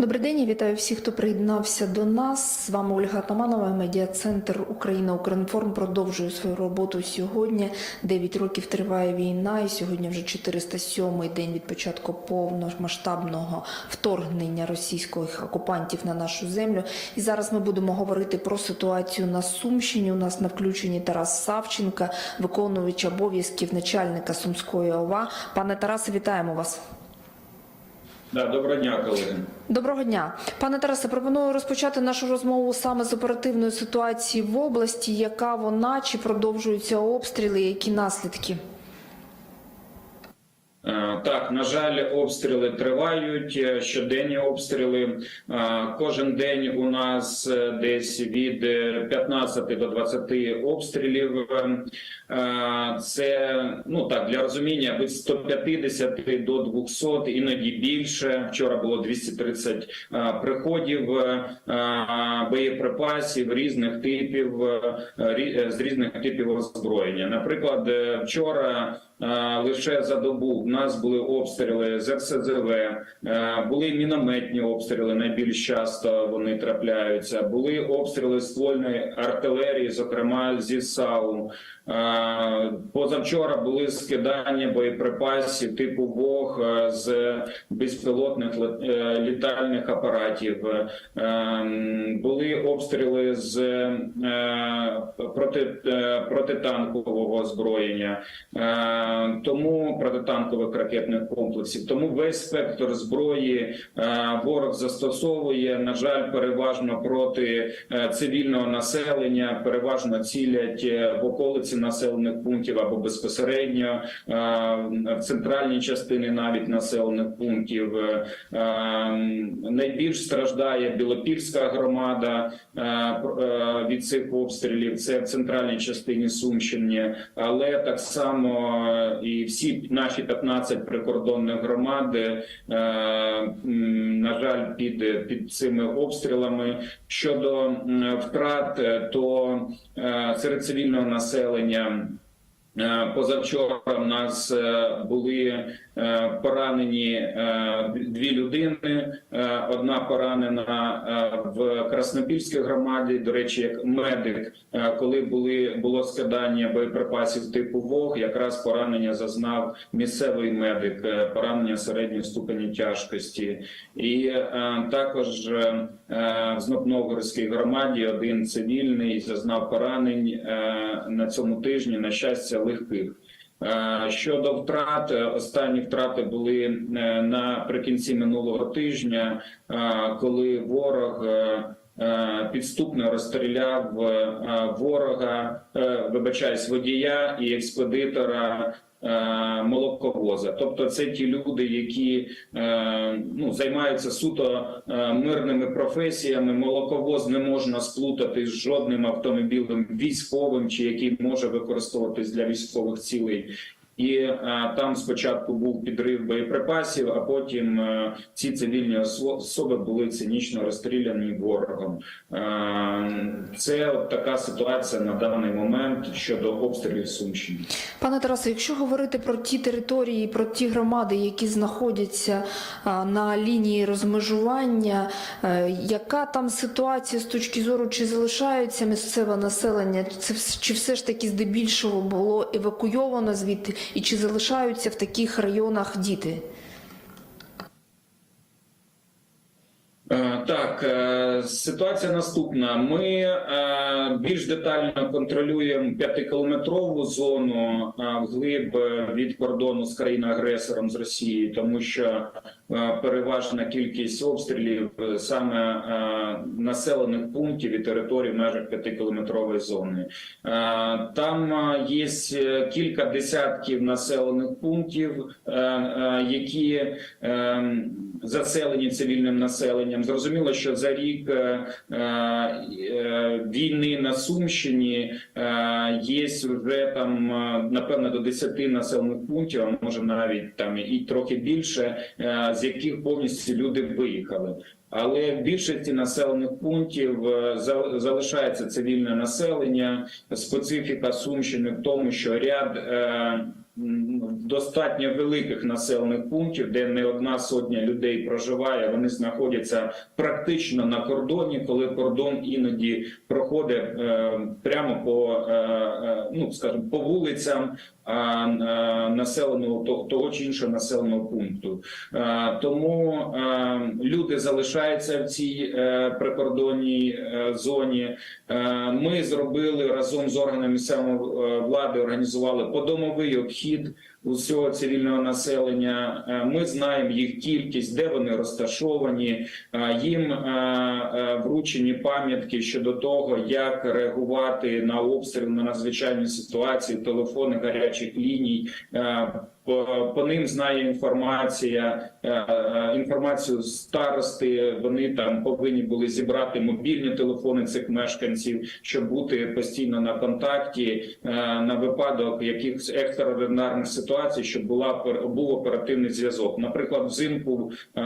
Добрий день, вітаю всіх, хто приєднався до нас. З вами Ольга Таманова, медіа-центр Україна Укрінформ продовжує свою роботу сьогодні. 9 років триває війна, і сьогодні вже 407-й день від початку повномасштабного вторгнення російських окупантів на нашу землю. І зараз ми будемо говорити про ситуацію на Сумщині. У нас на включенні Тарас Савченка, виконувач обов'язків начальника Сумської ОВА. Пане Тарасе, вітаємо вас. Да, доброго дня, колеги. Доброго дня, пане Тарасе. Пропоную розпочати нашу розмову саме з оперативної ситуації в області. Яка вона чи продовжуються обстріли? Які наслідки? Е, Так, на жаль, обстріли тривають. е, Щоденні обстріли. Е, Кожен день у нас десь від е, 15 до 20 обстрілів. Це ну так для розуміння від 150 до 200, іноді більше. Вчора було 230 е, приходів боєприпасів різних типів з різних типів озброєння. Наприклад, вчора. Лише за добу в нас були обстріли з РСЗВ, були мінометні обстріли. Найбільш часто вони трапляються. Були обстріли ствольної артилерії, зокрема зі САУ. Позавчора були скидання боєприпасів типу ВОГ з безпілотних е, літальних апаратів. Були обстріли з е, проти, е, протитанкового озброєння. Е, Тому протитанкових ракетних комплексів. Тому весь спектр зброї е, ворог застосовує. На жаль, переважно проти е, цивільного населення, переважно цілять в околиці населених пунктів або безпосередньо в центральній частині навіть населених пунктів. Найбільш страждає Білопільська громада від цих обстрілів. Це в центральній частині Сумщини, але так само і всі наші 15 прикордонних громад, е, на жаль, під, під цими обстрілами. Щодо втрат, е, то е, серед цивільного населення. Е, Позавчора в нас е, були е, поранені дві людини. Одна поранена в Краснопільській громаді. До речі, як медик, коли були було скидання боєприпасів типу ВОГ, якраз поранення зазнав місцевий медик, поранення середньої ступені тяжкості, і також в Знопновгородській громаді один цивільний зазнав поранень на цьому тижні. На щастя, легких. Е, Щодо втрат, е, останні втрати були е, наприкінці минулого тижня, коли ворог підступно розстріляв е, ворога, е, вибачаюсь, водія і експедитора. е, Молоковоза, тобто це ті люди, які е, ну займаються суто е, мирними професіями. Молоковоз не можна сплутати з жодним автомобілем військовим, чи який може використовуватись для військових цілей. І е, там спочатку був підрив боєприпасів, а потім е, ці цивільні осо- особи були цинічно розстріляні ворогом. Е, це от така ситуація на даний момент щодо обстрілів Сумщини. Пане Тарасе, якщо говорити про ті території, про ті громади, які знаходяться на лінії розмежування, яка там ситуація з точки зору, чи залишаються місцеве населення, це чи все ж таки здебільшого було евакуйовано звідти, і чи залишаються в таких районах діти? Е, Так, е, ситуація наступна. Ми е, більш детально контролюємо п'ятикілометрову зону вглиб від кордону з країною-агресором з Росії, тому що переважна кількість обстрілів е, саме е, населених пунктів і територій в межах п'ятикілометрової зони. Е, Там е, є е, кілька десятків населених пунктів, е, е, які е, заселені цивільним населенням. Зрозуміло, що за рік е, е, війни на Сумщині е, є вже там е, напевно до 10 населених пунктів, а може навіть там і трохи більше, е, з яких повністю люди виїхали. Але в більшості населених пунктів е, за- залишається цивільне населення. Специфіка Сумщини в тому, що ряд е, достатньо великих населених пунктів, де не одна сотня людей проживає. Вони знаходяться практично на кордоні, коли кордон іноді проходить е, прямо по е, е, ну скажімо, по вулицям е, населеного того чи іншого населеного пункту. Е, Тому е, люди залишаються в цій е, прикордонній е, зоні. Е, Ми зробили разом з органами місцевої е, влади, організували подомовий обхід усього цивільного населення. Е, Ми знаємо їх кількість, де вони розташовані. Е, Їм е, вручені пам'ятки щодо того, як реагувати на обстріл, на надзвичайні ситуації, телефони гарячих ліній. По, ним знає інформація, е, інформацію старости. Вони там повинні були зібрати мобільні телефони цих мешканців, щоб бути постійно на контакті е, на випадок якихось екстраординарних ситуацій, щоб була був оперативний зв'язок. Наприклад, взимку е,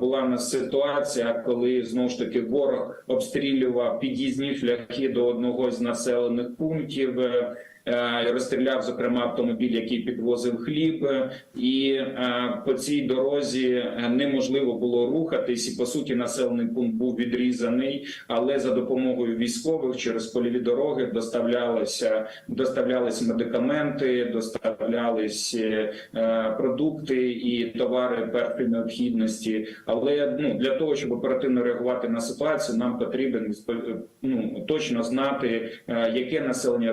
була в нас ситуація, коли знову ж таки ворог обстрілював під'їзні шляхи до одного з населених пунктів. Е, Розстріляв зокрема автомобіль, який підвозив хліб, е, і е, по цій дорозі неможливо було рухатись. І по суті, населений пункт був відрізаний, але за допомогою військових через польові дороги доставлялися доставлялись медикаменти, доставлялись продукти і товари першої необхідності. Але ну для того, щоб оперативно реагувати на ситуацію, нам потрібен ну, точно знати, яке населення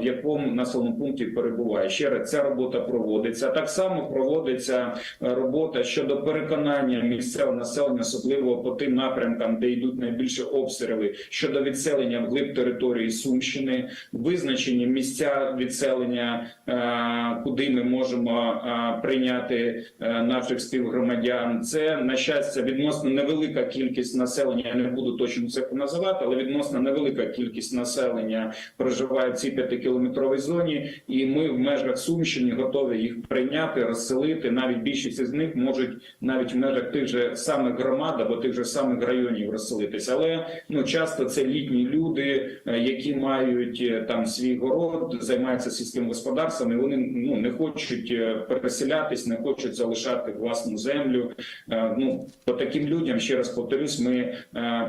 в якому населеному пункті перебуває. Ще раз ця робота проводиться. Так само проводиться е, робота щодо переконання місцевого населення, особливо по тим напрямкам, де йдуть найбільше обстріли щодо відселення вглиб території Сумщини, визначені місця відселення, е, куди ми можемо е, прийняти наших співгромадян. Це на щастя відносно невелика кількість населення. Я не буду точно цифру називати, але відносно невелика кількість населення проживає в цій п'ятикілометровій зоні, і ми в межах Сумщини готові їх прийняти, розселити. Навіть більшість із них можуть навіть в межах тих же самих громад або тих же самих районів розселитися. Але ну часто це літні люди, е, які мають е, там свій город, займаються сільським господарством. і Вони ну не хочуть е, переселятись, не хочуть залишати власну землю. Ну по таким людям ще раз повторюсь, ми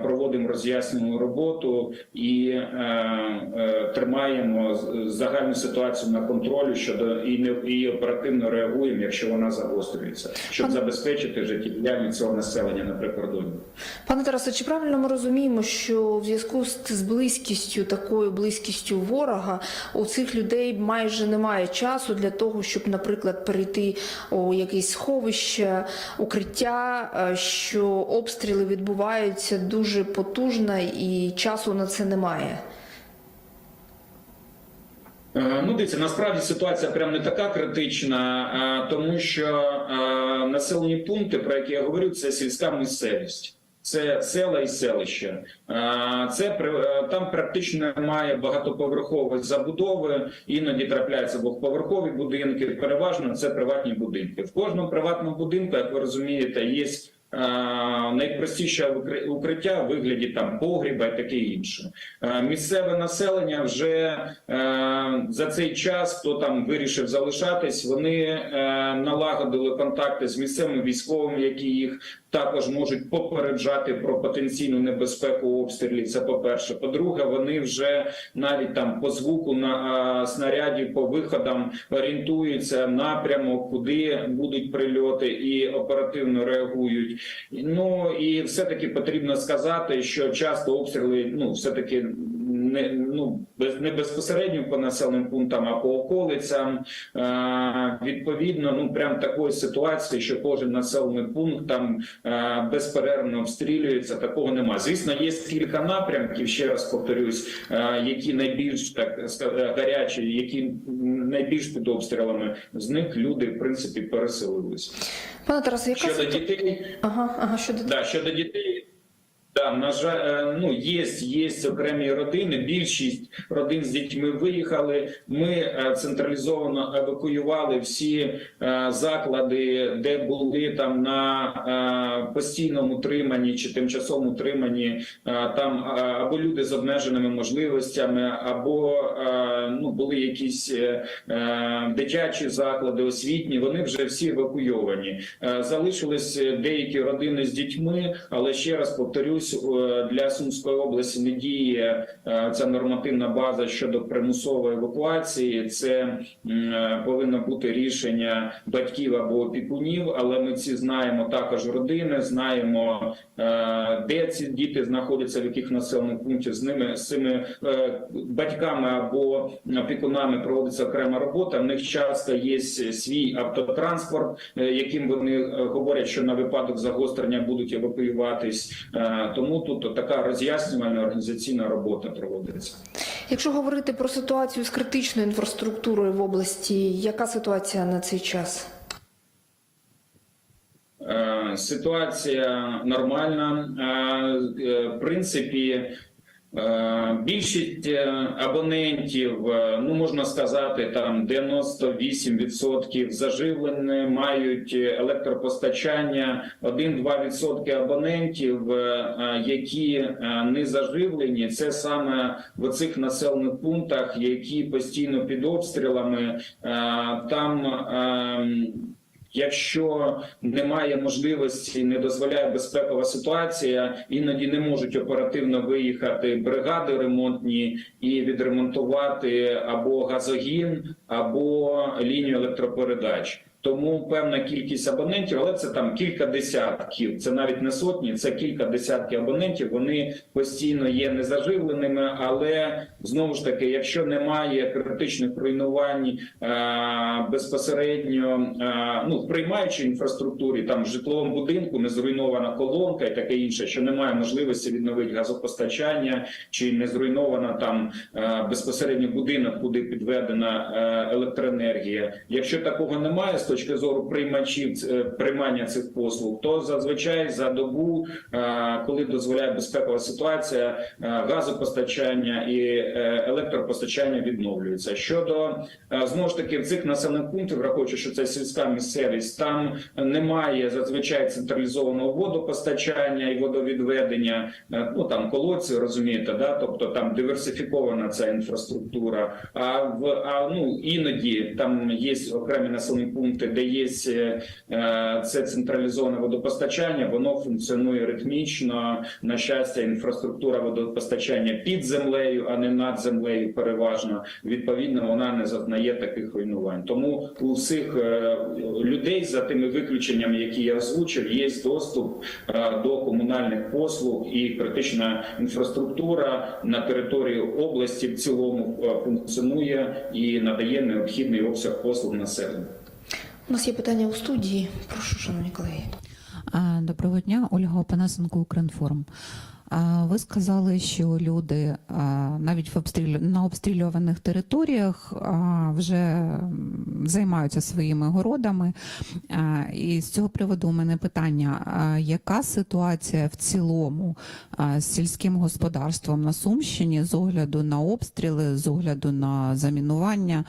проводимо роз'яснювальну роботу і тримаємо з- загальну ситуацію на контролі щодо і не і оперативно реагуємо, якщо вона загострюється, щоб Пане- забезпечити життєдіяльність цього населення на прикордоні. Пане Тарасе, чи правильно ми розуміємо, що в зв'язку з, з близькістю, такою близькістю ворога, у цих людей майже немає часу для того, щоб, наприклад, перейти у якесь сховище, укриття, е, що обстріли відбуваються дуже потужно і часу на це немає? Е, Ну, дивіться, насправді ситуація прям не така критична, е, тому що е, населені пункти, про які я говорю, це сільська місцевість. Це села і селища. Це там практично немає багатоповерхової забудови. Іноді трапляються двохповерхові будинки. Переважно це приватні будинки. В кожному приватному будинку, як ви розумієте, є найпростіше укри- укриття в вигляді там погріба і таке інше. Е, Місцеве населення вже е, за цей час, хто там вирішив залишатись, вони е, налагодили контакти з місцевими військовими, які їх також можуть попереджати про потенційну небезпеку обстрілів. Це по перше. По-друге, вони вже навіть там по звуку на снарядів, по виходам орієнтуються напрямок, куди будуть прильоти, і оперативно реагують. Ну і все таки потрібно сказати, що часто обстріли ну все таки не ну без не безпосередньо по населеним пунктам, а по околицям. Е, відповідно, ну прям такої ситуації, що кожен населений пункт там е, безперервно обстрілюється. Такого нема. Звісно, є кілька напрямків. Ще раз повторюсь, е, які найбільш так гарячі, які найбільш під обстрілами. З них люди в принципі переселились. Пане Тарасе, яка Щодо дітей. Ага, ага, щодо Да, щодо дітей, на жаль, е, ну є, є окремі родини. Більшість родин з дітьми виїхали. Ми е, централізовано евакуювали всі е, заклади, де були там на постійному триманні чи тимчасовому триманні. е, Там або люди з обмеженими можливостями, або ну були якісь дитячі заклади, освітні. Вони вже всі евакуйовані. Залишились деякі родини з дітьми, але ще раз повторюсь, для Сумської області не діє е, ця нормативна база щодо примусової евакуації. Це е, повинно бути рішення батьків або опікунів. Але ми ці знаємо також родини, знаємо е, де ці діти знаходяться, в яких населених пунктів з ними з цими е, батьками або опікунами проводиться окрема робота. В них часто є свій автотранспорт, е, яким вони е, говорять, що на випадок загострення будуть евакуюватись. Е, Тому тут така роз'яснювальна організаційна робота проводиться. Якщо говорити про ситуацію з критичною інфраструктурою в області, яка ситуація на цей час? Е, Ситуація нормальна. Е, е, В принципі, більшість е, абонентів, е, ну можна сказати, там 98% заживлені, мають електропостачання. 1-2% абонентів, е, е, які е, не заживлені, це саме в цих населених пунктах, які постійно під обстрілами. Е, Там ем, Якщо немає можливості, не дозволяє безпекова ситуація, іноді не можуть оперативно виїхати бригади ремонтні і відремонтувати або газогін, або лінію електропередач. Тому певна кількість абонентів, але це там кілька десятків. Це навіть не сотні, це кілька десятків абонентів. Вони постійно є незаживленими. Але знову ж таки, якщо немає критичних руйнувань е, безпосередньо е, ну в приймаючій інфраструктурі, там в житловому будинку не зруйнована колонка і таке інше, що немає можливості відновити газопостачання, чи не зруйнована там е, безпосередньо будинок, куди підведена електроенергія. Якщо такого немає з точки зору приймачів е, приймання цих послуг, то зазвичай за добу, е, коли дозволяє безпекова ситуація, е, газопостачання і електропостачання відновлюються. Щодо знову ж таки в цих населених пунктів, враховуючи, що це сільська місцевість, там немає зазвичай централізованого водопостачання і водовідведення. Ну там колодці, розумієте, да, тобто там диверсифікована ця інфраструктура. А в а ну іноді там є окремі населені пункти, де є е, е, це централізоване водопостачання, воно функціонує ритмічно. На щастя, інфраструктура водопостачання під землею, а не над землею, переважно. Відповідно, вона не зазнає таких руйнувань. Тому у всіх е, людей за тими виключеннями, які я озвучив, є доступ до комунальних послуг і критична інфраструктура на території області в цілому функціонує і надає необхідний обсяг послуг населенню. У нас є питання у студії. Прошу, шановні колеги. Доброго дня, Ольга Опанасенко, Укрінформ. Ви сказали, що люди навіть в обстрілю на обстрілюваних територіях вже займаються своїми городами. І з цього приводу у мене питання: яка ситуація в цілому з сільським господарством на Сумщині з огляду на обстріли, з огляду на замінування?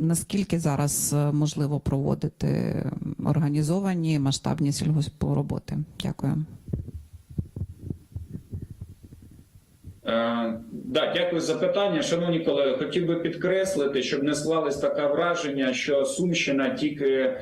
Наскільки зараз е, можливо проводити організовані масштабні сільгоспороботи? Дякую. Е, Да, дякую за питання. Шановні колеги, хотів би підкреслити, щоб не склалось таке враження, що Сумщина тільки е,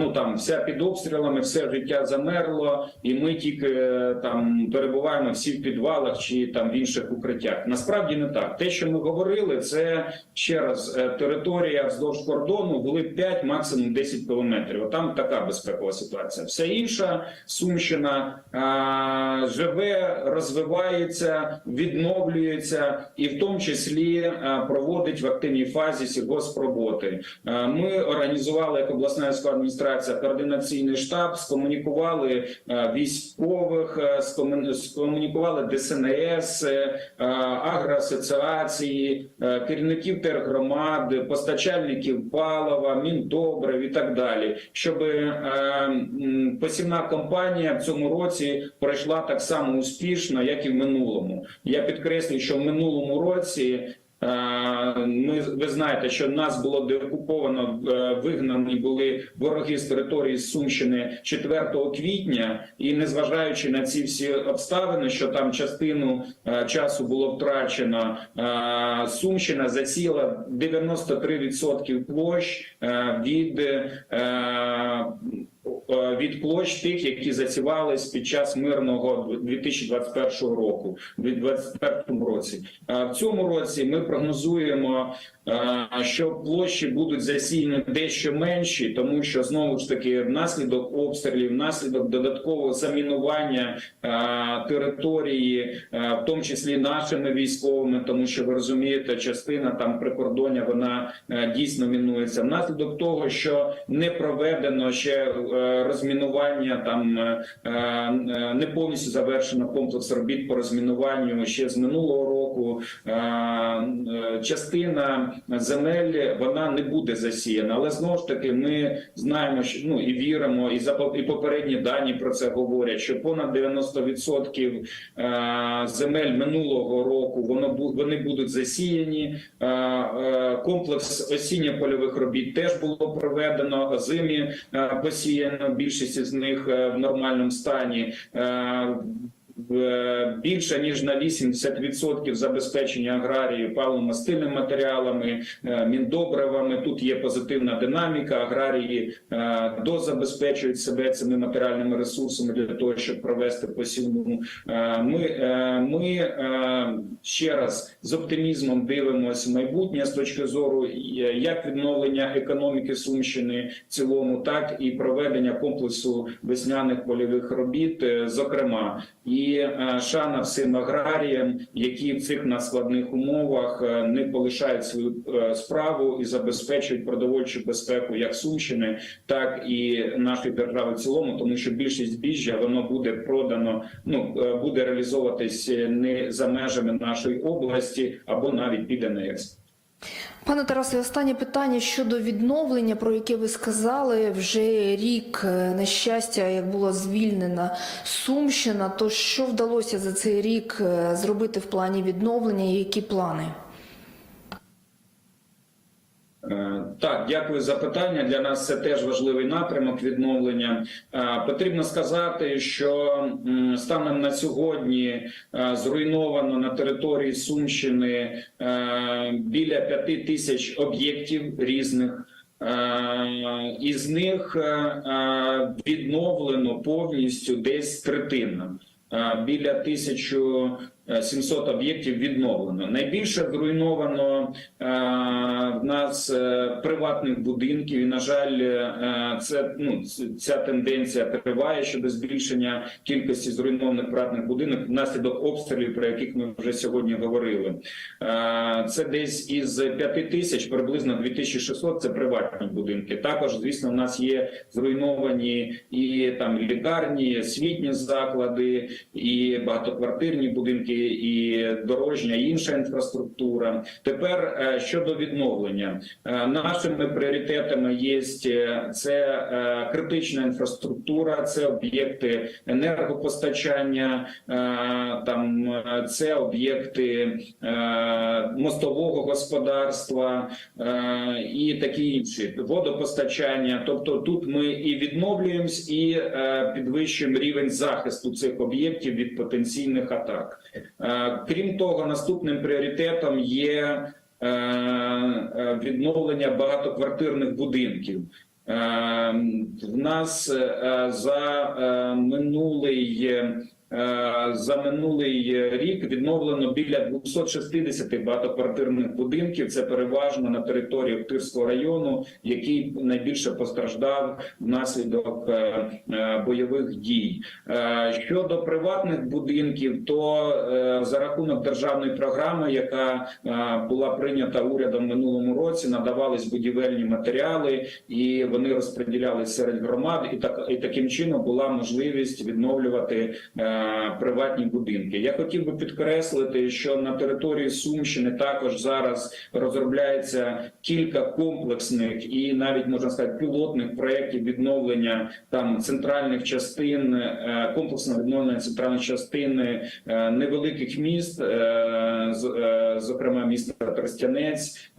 ну там вся під обстрілами, все життя замерло, і ми тільки е, там перебуваємо всі в підвалах чи там в інших укриттях. Насправді не так. Те, що ми говорили, це ще раз е, територія вздовж кордону були 5, максимум 10 кілометрів. Там така безпекова ситуація. Все інша Сумщина а, живе, розвивається, відновлюється. І в тому числі е, проводить в активній фазі сільгоспроботи. Е, Ми організували як обласна адміністрація координаційний штаб, скомунікували е, військових, скомунікували ДСНС, агроасоціації, керівників тергромад, постачальників палива, міндобрив і так далі, щоб посівна кампанія в цьому році пройшла так само успішно, як і в минулому. Я підкреслюю, що в минулому році. е, Ми ви знаєте, що нас було деокуповано, е, вигнані були вороги з території Сумщини 4 квітня, і незважаючи на ці всі обставини, що там частину е, часу було втрачено, Сумщина засіла 93% площ від. Е, е, Від площ тих, які засівались під час мирного 2021 року, в 2021 році. А в цьому році ми прогнозуємо, е, що площі будуть засіяні дещо менші, тому що знову ж таки внаслідок обстрілів, внаслідок додаткового замінування е, території, е, в тому числі нашими військовими, тому що ви розумієте, частина там прикордоння вона е, дійсно мінується. Внаслідок того, що не проведено ще е, розмінування, там е, е, не повністю завершено комплекс робіт по розмінуванню ще з минулого року. Е, е, Частина земель вона не буде засіяна, але знову ж таки ми знаємо, що ну і віримо, і за і попередні дані про це говорять, що понад 90% е, земель минулого року воно вони будуть засіяні. Комплекс осінньо-польових робіт теж було проведено. Озимі е, посіяно. Більшість з них в нормальному стані. Е, Більше ніж на 80% забезпечення аграрії паливно-мастильними матеріалами, е, міндобривами. Тут є позитивна динаміка. Аграрії е, дозабезпечують себе цими матеріальними ресурсами для того, щоб провести посівну. Ми, ми ще раз з оптимізмом дивимося майбутнє з точки зору як відновлення економіки Сумщини в цілому, так і проведення комплексу весняних польових робіт, зокрема, і е, шана всім аграріям, які в цих надскладних умовах е, не полишають свою е, справу і забезпечують продовольчу безпеку як Сумщини, так і нашої держави в цілому, тому що більшість збіжжя воно буде продано, ну буде реалізовуватись не за межами нашої області або навіть піде на експорт. Пане Тарасе, останнє питання щодо відновлення, про яке ви сказали вже рік е, на щастя, як була звільнена Сумщина. То що вдалося за цей рік е, зробити в плані відновлення? і Які плани? Е, Так, дякую за питання. Для нас це теж важливий напрямок відновлення. Е, Потрібно сказати, що станом на сьогодні е, зруйновано на території Сумщини е, біля п'яти тисяч об'єктів різних. Із них відновлено повністю десь третина. Біля 1700 об'єктів відновлено. Найбільше зруйновано е, в нас е, приватних будинків. І на жаль, е, це ну ця тенденція триває щодо збільшення кількості зруйнованих приватних будинок внаслідок обстрілів, про яких ми вже сьогодні говорили. Е, Це десь із 5 тисяч, приблизно 2600 – це приватні будинки. Також, звісно, в нас є зруйновані і там лікарні, освітні заклади, і багатоквартирні будинки, і дорожня, і інша інфраструктура. Тепер е, щодо відновлення, Е, нашими пріоритетами є е, це критична інфраструктура, це об'єкти енергопостачання, там це об'єкти мостового господарства і такі інші водопостачання. Тобто тут ми і відновлюємось, і підвищуємо рівень захисту цих об'єктів від потенційних атак. Е, Крім того, наступним пріоритетом є е, е, відновлення багатоквартирних будинків. В нас за минулий за минулий рік відновлено біля 260 багатоквартирних будинків. Це переважно на території Охтирського району, який найбільше постраждав внаслідок е, е, бойових дій. Е, Щодо приватних будинків, то е, за рахунок державної програми, яка е, була прийнята урядом минулому році, надавались будівельні матеріали, і вони розподілялись серед громад, і так і таким чином була можливість відновлювати е, приватні будинки. Я хотів би підкреслити, що на території Сумщини також зараз розробляється кілька комплексних і навіть можна сказати пілотних проєктів відновлення там центральних частин, е, комплексного відновлення центральних частин е, невеликих міст, е, зокрема міста Тростянець.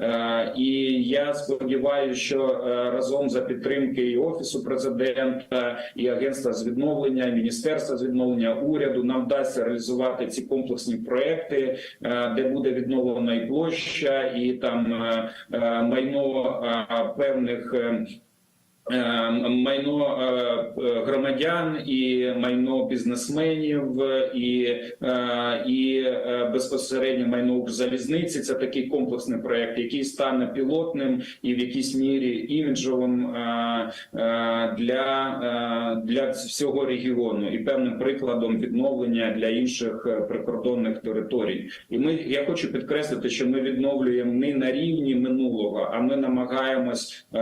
І я сподіваюся, що разом за підтримки і офісу президента, і агентства з відновлення, і міністерства з відновлення уряду нам вдасться реалізувати ці комплексні проекти, е, де буде відновлена і площа, і там е, е, майно певних. Е, е, Майно е, е, громадян і майно бізнесменів, і, е, і безпосередньо майно Укрзалізниці. Це такий комплексний проект, який стане пілотним і в якійсь мірі іміджовим для, для всього регіону і певним прикладом відновлення для інших прикордонних територій. І ми я хочу підкреслити, що ми відновлюємо не на рівні минулого, а ми намагаємось е,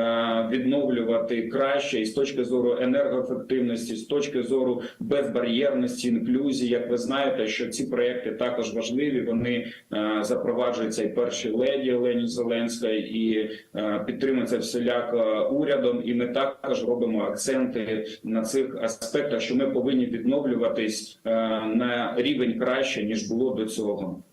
відновлювати краще і з точки зору енергоефективності, з точки зору безбар'єрності, інклюзії. Як ви знаєте, що ці проекти також важливі. Вони е, запроваджуються і першій леді Олені Зеленська, і е, підтримуються всіляко урядом. І ми також робимо акценти на цих аспектах, що ми повинні відновлюватись е, на рівень краще ніж було до цього.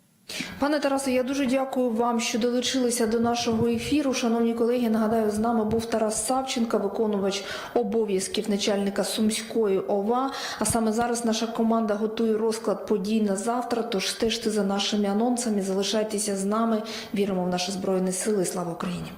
Пане Тарасе, я дуже дякую вам, що долучилися до нашого ефіру. Шановні колеги, нагадаю, з нами був Тарас Савченко, виконувач обов'язків начальника Сумської ОВА. А саме зараз наша команда готує розклад подій на завтра. Тож стежте за нашими анонсами, залишайтеся з нами. Віримо в наші збройні сили. Слава Україні!